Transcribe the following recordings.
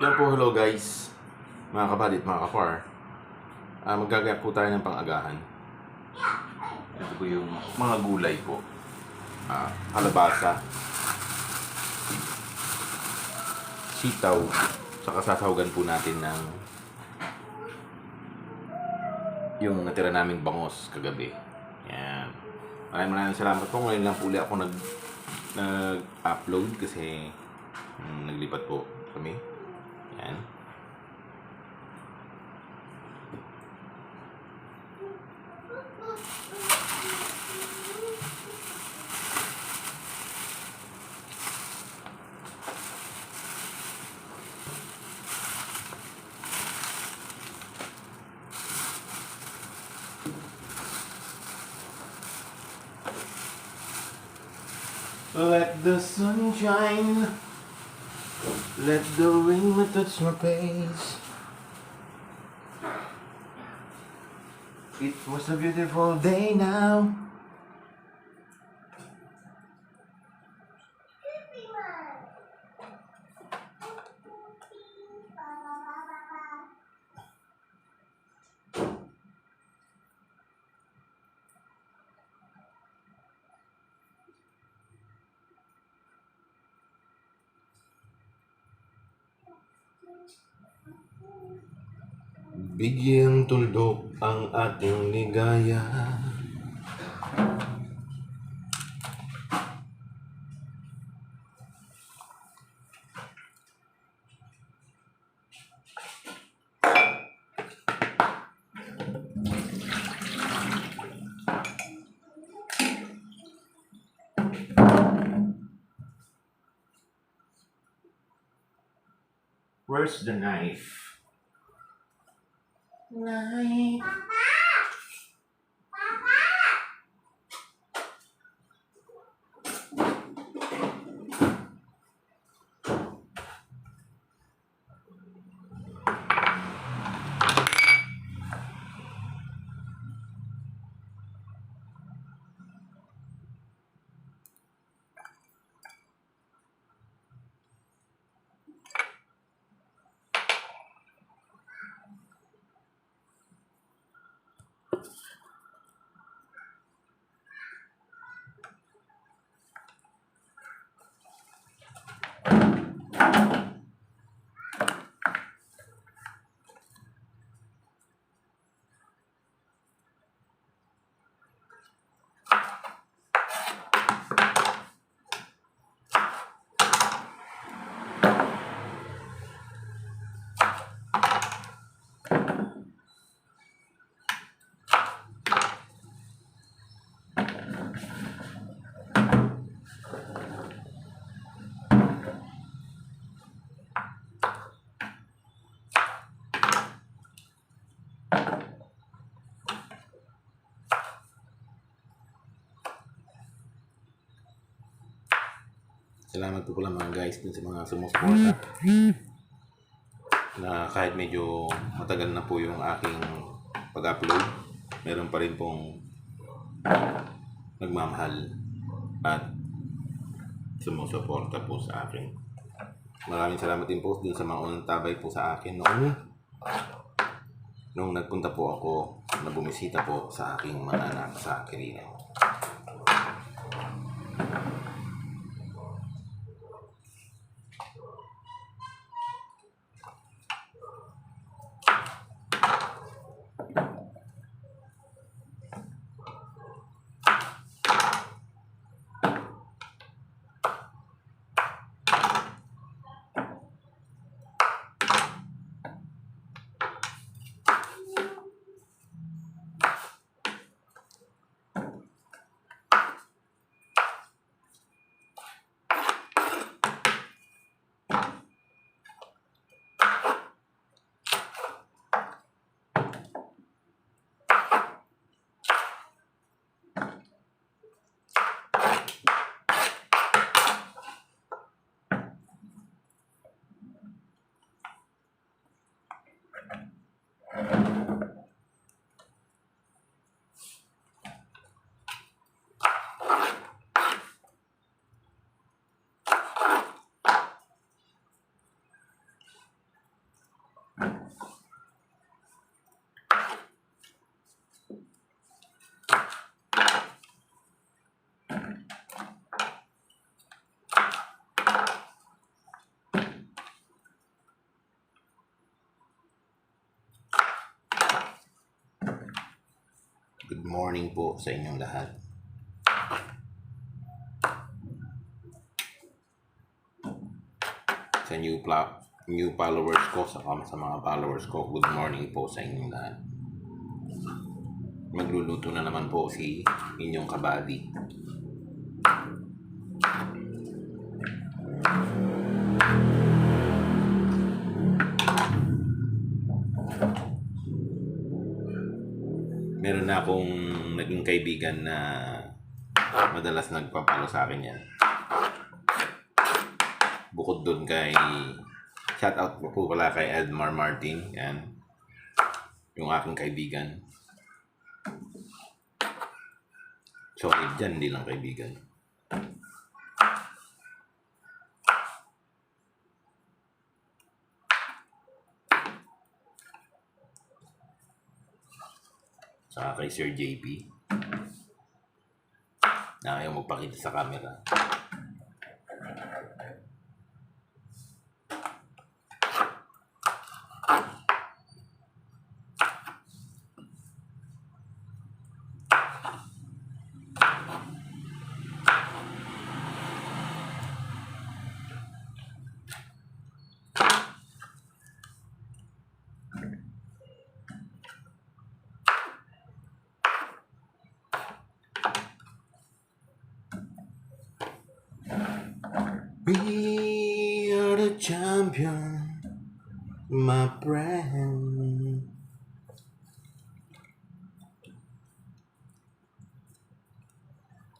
Yan po, hello guys. Mga kabalit, mga kapar. Ah, magagaya po tayo ng pang-agahan. Ito po yung mga gulay po. Ah, kalabasa. Sitaw. Saka sasahugan po natin ng yung natira naming bangos kagabi. Yan. Maraming maraming salamat po. Ngayon lang po ulit ako nag nag-upload kasi mm, naglipat po kami. Let the sun shine. Let the wind touch my face. It was a beautiful day now. Bigyang tuldok ang ating ligaya. Where's the knife? Knife. Salamat po pala mga guys dun sa mga sumusuporta. Na kahit medyo matagal na po yung aking pag-upload, meron pa rin pong nagmamahal at sumusuporta po sa akin. Maraming salamat din po dun sa mga unang tabay po sa akin noong nung nagpunta po ako na bumisita po sa aking mga anak sa Quirino. Morning po sa inyong lahat. Sa new pla- new followers ko, sa, sa mga followers ko, good morning po sa inyong lahat. Magluluto na naman po si inyong kabady. Meron na akong naging kaibigan na madalas nagpapalo sa akin yan. Bukod dun kay shout out po po pala kay Edmar Martin, yan. Yung aking kaibigan. Sorry dyan, hindi lang kaibigan. Saka kay Sir JP. Na ayaw magpakita sa camera. We are the champion, my friend.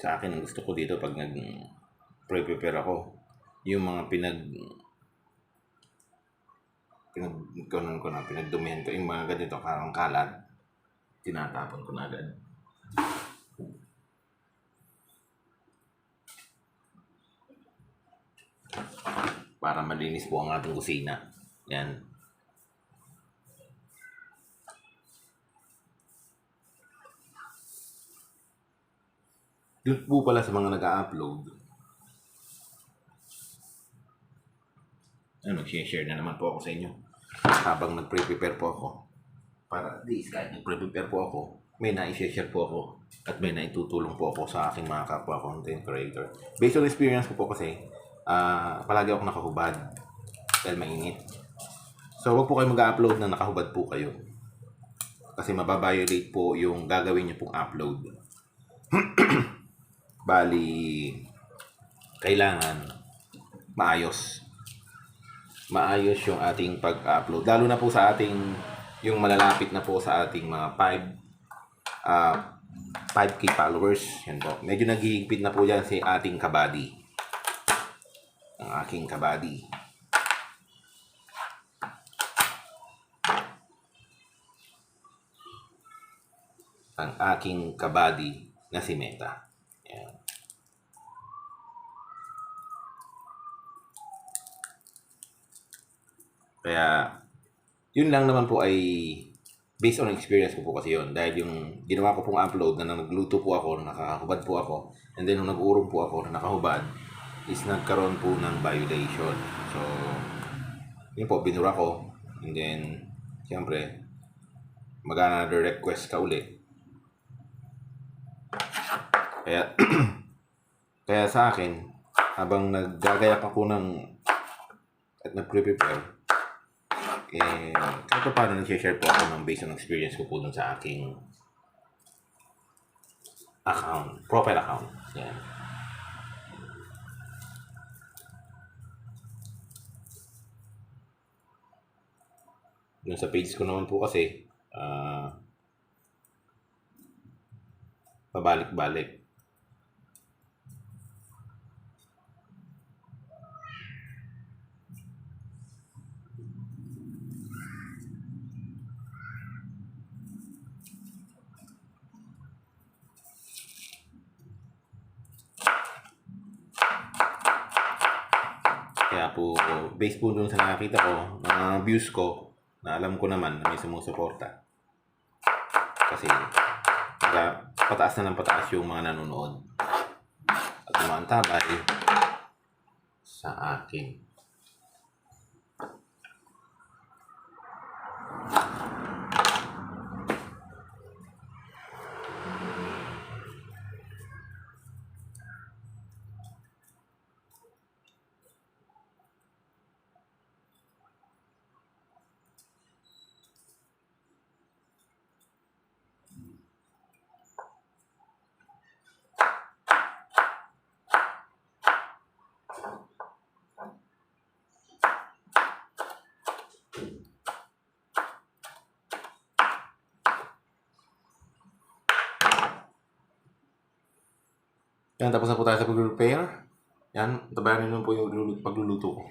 Sa akin, ang gusto ko dito pag nag prepare ako, yung mga pinag pinag kanon ko na, pinagdumihan ko, yung mga ganito, karang kalat, tinatapon ko na agad. Para malinis po ang ating kusina. Yan. Doon po pala sa mga nag-upload. Ay, mag-share na naman po ako sa inyo. Habang nag-prepare po ako. Para least kahit nag-prepare po ako, may na-share po ako. At may naitutulong po ako sa aking mga kapwa content creator. Based on experience ko po kasi, ah palagi ako nakahubad dahil mainit. So, wag po kayo mag-upload na nakahubad po kayo. Kasi mababiolate po yung gagawin niyo pong upload. Bali, kailangan maayos. Maayos yung ating pag-upload. Lalo na po sa ating, yung malalapit na po sa ating mga 5 ah 5k followers. Yan po. Medyo naghihigpit na po dyan si ating kabady aking kabady. Ang aking kabady na si Meta. Kaya, yun lang naman po ay based on experience ko po kasi yun. Dahil yung ginawa ko pong upload na nagluto po ako, nakahubad po ako, and then nung nag-urong po ako na nakahubad, is nagkaroon po ng violation. So, yun po, binura ko. And then, siyempre, mag-another request ka uli. Kaya, kaya sa akin, habang naggagayak ako ng at nag-prepare, eh, kahit pa paano nag-share po ako ng based on experience ko po dun sa aking account, profile account. Yan. Yung sa page ko naman po kasi, ah, pabalik-balik. Kaya po, based po dun sa nakakita ko, mga views ko, na alam ko naman na may sumusuporta. Kasi, para pataas na ng pataas yung mga nanonood. At umaantabay sa akin. Yan, tapos na po tayo sa pag-repair. Yan, tabayanin mo po yung pagluluto ko.